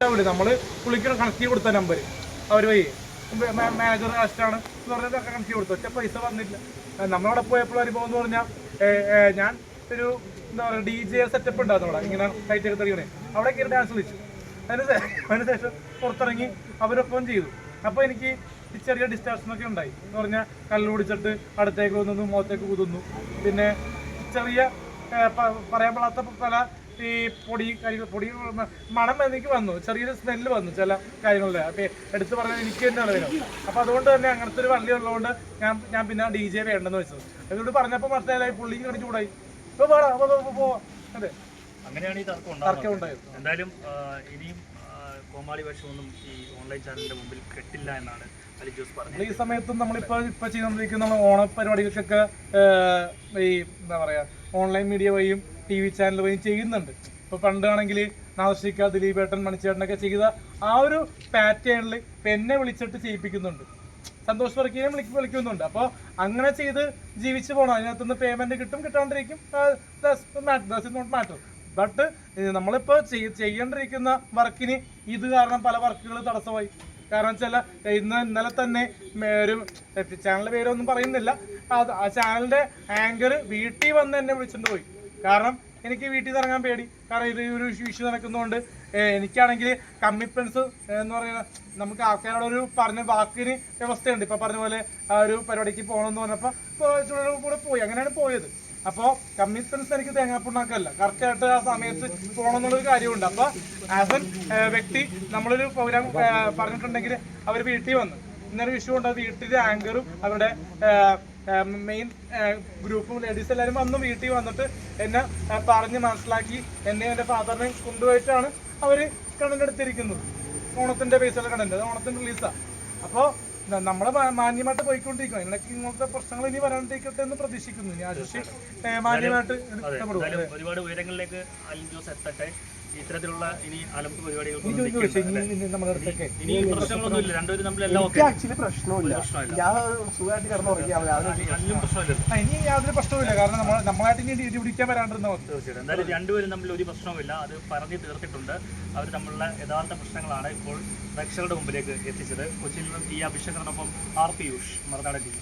നമ്മൾ പുള്ളിക്ക് കണക്ട് ചെയ്ത് കൊടുത്ത നമ്പർ അവർ വഴി. മാനേജർ കാസ്റ്റാണ് എന്ന് പറഞ്ഞാൽ കണക്ട് ചെയ്ത് കൊടുത്തു. ഒറ്റ പൈസ വന്നില്ല നമ്മളവിടെ പോയപ്പോൾ അനുഭവം എന്ന് പറഞ്ഞാൽ ഞാൻ ഒരു എന്താ പറയുക ഡി ജെ സെറ്റപ്പ് ഉണ്ടായിരുന്നു അവിടെ. ഇങ്ങനെ കയറ്റി ഒക്കെ തെളിയണേ അവിടെ കയറി ഡാൻസ് കളിച്ചു. അതിന് അതിനുശേഷം പുറത്തിറങ്ങി അവരൊപ്പം ചെയ്തു. അപ്പോൾ എനിക്ക് ചെറിയ ഒക്കെ ഉണ്ടായി. എന്ന് പറഞ്ഞാൽ കല്ല് പിടിച്ചിട്ട് അടുത്തേക്ക് കുതുന്നു മുഖത്തേക്ക് കുതുന്നു പിന്നെ ചെറിയ പറയാൻ പാടാത്ത പല ഈ പൊടി കാര്യങ്ങൾ പൊടി മണം എനിക്ക് വന്നു ചെറിയൊരു സ്മെല്ല് വന്നു ചില കാര്യങ്ങളിൽ അപ്പൊ എടുത്തു പറഞ്ഞാൽ എനിക്ക് തന്നെയാണ് വരും അപ്പൊ അതുകൊണ്ട് തന്നെ അങ്ങനത്തെ ഒരു വള്ളി ഉള്ളതുകൊണ്ട് ഞാൻ ഞാൻ പിന്നെ ഡി ജെ വേണ്ടെന്ന് വെച്ചത്. അതുകൊണ്ട് പറഞ്ഞപ്പോൾ മനസ്സിലായി പുള്ളിക്ക് കണി ചൂടായി. ഇപ്പൊ പോടാ പോ, പോ, പോ, പോ. അതെ. അങ്ങനെയാണ് ഈ തർക്കം ഉണ്ടായത്. എന്തായാലും ഇനിയും കോമാളി വേഷമൊന്നും ഈ ഓൺലൈൻ ചാനലിന്റെ മുമ്പിൽ കെട്ടില്ല എന്നാണ് ഈ സമയത്തും നമ്മളിപ്പോ ഇപ്പൊ ചെയ്തുകൊണ്ടിരിക്കുന്ന ഓണ പരിപാടികൾക്കൊക്കെ ഈ എന്താ പറയാ ഓൺലൈൻ മീഡിയ വഴിയും ടി വി ചാനൽ വഴി ചെയ്യുന്നുണ്ട്. ഇപ്പൊ പണ്ടാണെങ്കിൽ നാദർശിക്ക ദിലീപേട്ടൻ മണിച്ചേട്ടനൊക്കെ ചെയ്ത ആ ഒരു പാറ്റേണിൽ എന്നെ വിളിച്ചിട്ട് ചെയ്യിപ്പിക്കുന്നുണ്ട്. സന്തോഷ് വർക്കിനെ വിളിക്ക് വിളിക്കുന്നുണ്ട്. അപ്പോൾ അങ്ങനെ ചെയ്ത് ജീവിച്ചു പോകണം അതിനകത്തുനിന്ന് പേയ്മെന്റ് കിട്ടും കിട്ടാണ്ടിരിക്കും. നോട്ട് മാറ്റർ ബട്ട് നമ്മളിപ്പോൾ ചെയ്യേണ്ടിരിക്കുന്ന വർക്കിന് ഇത് കാരണം പല വർക്കുകൾ തടസ്സമായി. കാരണം വെച്ചാൽ ഇന്ന് ഇന്നലെ തന്നെ ഒരു ചാനൽ പേരൊന്നും പറയുന്നില്ല. ആ ചാനലിന്റെ ആങ്കർ വീട്ടിൽ വന്ന് എന്നെ വിളിച്ചിട്ട് പോയി. കാരണം എനിക്ക് വീട്ടിൽ ഇറങ്ങാൻ പേടി. കാരണം ഇത് ഒരു ഇഷ്യൂ നടക്കുന്നതുകൊണ്ട് എനിക്കാണെങ്കിൽ കമ്മിപ്പൻസ് എന്ന് പറയുന്ന നമുക്ക് ആൾക്കാരോട് ഒരു പറഞ്ഞ വാക്കിന് വ്യവസ്ഥയുണ്ട്. ഇപ്പൊ പറഞ്ഞ പോലെ ആ ഒരു പരിപാടിക്ക് പോകണമെന്ന് പറഞ്ഞപ്പോൾ കൂടെ പോയി. അങ്ങനെയാണ് പോയത്. അപ്പോൾ കമ്മിറ്റ്മെന്റ്സ് എനിക്ക് തേങ്ങാപ്പുണ്ണാക്കല്ല. കറക്റ്റായിട്ട് ആ സമയത്ത് പോകണം എന്നുള്ളൊരു കാര്യമുണ്ട് അപ്പോൾ ആസ് എൻ വ്യക്തി നമ്മളൊരു പ്രോഗ്രാം പറഞ്ഞിട്ടുണ്ടെങ്കിൽ അവർ വീട്ടിൽ വന്ന്. ഇന്നൊരു വിഷയം ഉണ്ട്. വീട്ടിലെ ആങ്കറും അവരുടെ മെയിൻ ഗ്രൂപ്പും ലേഡീസ് എല്ലാവരും വന്ന് വീട്ടിൽ വന്നിട്ട് എന്നെ പറഞ്ഞ് മനസ്സിലാക്കി എന്നെ എന്റെ ഫാദറിനെ കൊണ്ടുപോയിട്ടാണ് അവർ കണ്ടന്റ് എടുത്തിരിക്കുന്നത്. ഓണത്തിന്റെ ബേസിലുള്ള കണ്ടന്റ് അത് ഓണത്തിന്റെ റിലീസാണ് അപ്പോൾ നമ്മളെ മാന്യമായിട്ട് പോയിക്കൊണ്ടിരിക്കും എനിക്ക് ഇങ്ങനത്തെ പ്രശ്നങ്ങൾ ഇനി വരാണ്ടിരിക്കട്ടെ എന്ന് പ്രതീക്ഷിക്കുന്നു. ഞാൻ മാന്യമായിട്ട് ഒരുപാട് ഉയരങ്ങളിലേക്ക് അലിൻ ജോസ് എത്തട്ടെ. ഇത്തരത്തിലുള്ള ഇനി അലമ്പ് പരിപാടികൾ ഇനി പ്രശ്നങ്ങളൊന്നും ഇല്ല രണ്ടുപേരും തമ്മിലെല്ലാം ഓക്കെ. ആക്ച്വലി പ്രശ്നമില്ല പ്രശ്നമില്ല സുഖമായിട്ട് ഇനി യാതൊരു പ്രശ്നവുമില്ല. കാരണം നമ്മൾ നമ്മളായിട്ട് ഇനി പിടിക്കാൻ വരാണ്ടിരുന്ന തീർച്ചയായിട്ടും. എന്തായാലും രണ്ടുപേരും തമ്മിൽ ഒരു പ്രശ്നവുമില്ല. അത് പറഞ്ഞു തീർത്തിട്ടുണ്ട്. അവർ തമ്മിലുള്ള യഥാർത്ഥ പ്രശ്നങ്ങളാണ് ഇപ്പോൾ പ്രേക്ഷകരുടെ മുമ്പിലേക്ക് എത്തിച്ചത്. കൊച്ചിയിൽ നിന്നും ടി അഭിഷേകനൊപ്പം ആർ പിയൂഷ് മറുനാടൻ ടി